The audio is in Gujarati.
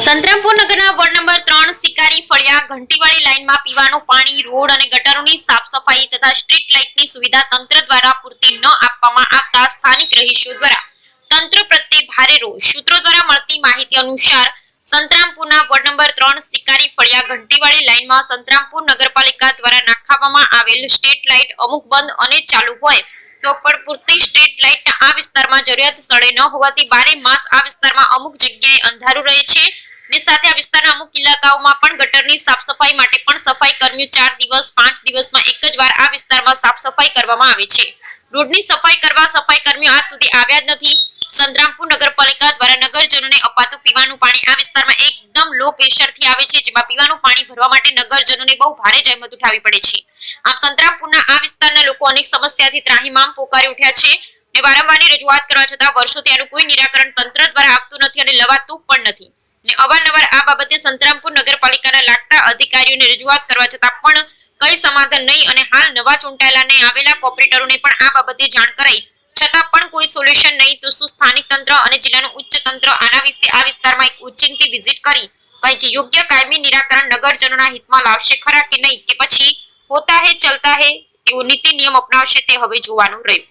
સંતરામપુર નગરના વોર્ડ નંબર ત્રણ સિકારી ફળિયા ઘંટીવાળી લાઇનમાં પીવાનું પાણી, રોડ અને ગટરોની સાફ સફાઈ તથા સ્ટ્રીટ લાઇટની સુવિધા તંત્ર દ્વારા પૂરતી ન આપવામાં આવતા સ્થાનિક રહીશો દ્વારા. તંત્ર પ્રત્યે ભારે રોષ. સૂત્રો દ્વારા મળતી માહિતી અનુસાર સંતરામપુરના વોર્ડ નંબર ત્રણ સિકારી ફળિયા ઘંટીવાળી લાઇનમાં સંતરામપુર નગરપાલિકા દ્વારા નાખવામાં આવેલ સ્ટ્રીટ લાઇટ અમુક બંધ અને ચાલુ હોય તો પણ પૂરતી સ્ટ્રીટ લાઇટ આ વિસ્તારમાં જરૂરિયાત સ્થળે ન હોવાથી બારે માસ આ વિસ્તારમાં અમુક જગ્યાએ અંધારું રહે છે. ને સાથે આ વિસ્તારના અમુક ઇલાકાઓમાં પણ ગટરની સાફ સફાઈ માટે પણ સફાઈ કર્મીઓ ચાર દિવસ, પાંચ દિવસમાં એક જ વાર આ વિસ્તારમાં સાફ સફાઈ કરવામાં આવે છે. રોડની સફાઈ કરવા સફાઈ કર્મીઓ આજ સુધી આવ્યા જ નથી. સંતરામપુર નગરપાલિકા દ્વારા નગરજનોને અપાતું પીવાનું પાણી આ વિસ્તારમાં એકદમ લો પ્રેશરથી આવે છે, જેમાં પીવાનું પાણી ભરવા માટે નગરજનોને બહુ ભારે જહેમત ઉઠાવી પડે છે. આમ સંતરામપુરના આ વિસ્તારના લોકો અનેક સમસ્યાથી ત્રાહીમામ પોકારી ઉઠ્યા છે ને વારંવારની રજૂઆત કરવા છતાં વર્ષોથી આનું કોઈ નિરાકરણ તંત્ર દ્વારા આવતું નથી અને લવાતું પણ નથી. ને અવારનવાર આ બાબતે સંતરામપુર નગરપાલિકાના લાગતા અધિકારીઓને રજૂઆત કરવા છતાં પણ કઈ સમાધાન નહીં અને હાલ નવા ચૂંટાયેલાને આવેલા કોર્પોરેટરોને પણ આ બાબતે જાણ કરાઈ. છતાં પણ કોઈ સોલ્યુશન નહીં તો શું સ્થાનિક તંત્ર અને જિલ્લાનું ઉચ્ચ તંત્ર આના વિશે આ વિસ્તારમાં એક ઉચ્ચિંતી વિઝિટ કરી કંઈક યોગ્ય કાયમી નિરાકરણ નગરજનોના હિતમાં લાવશે ખરા કે નહીં કે પછી હોતા હે, ચલતા હે તેઓ નીતિ નિયમ અપનાવશે તે હવે જોવાનું રહ્યું.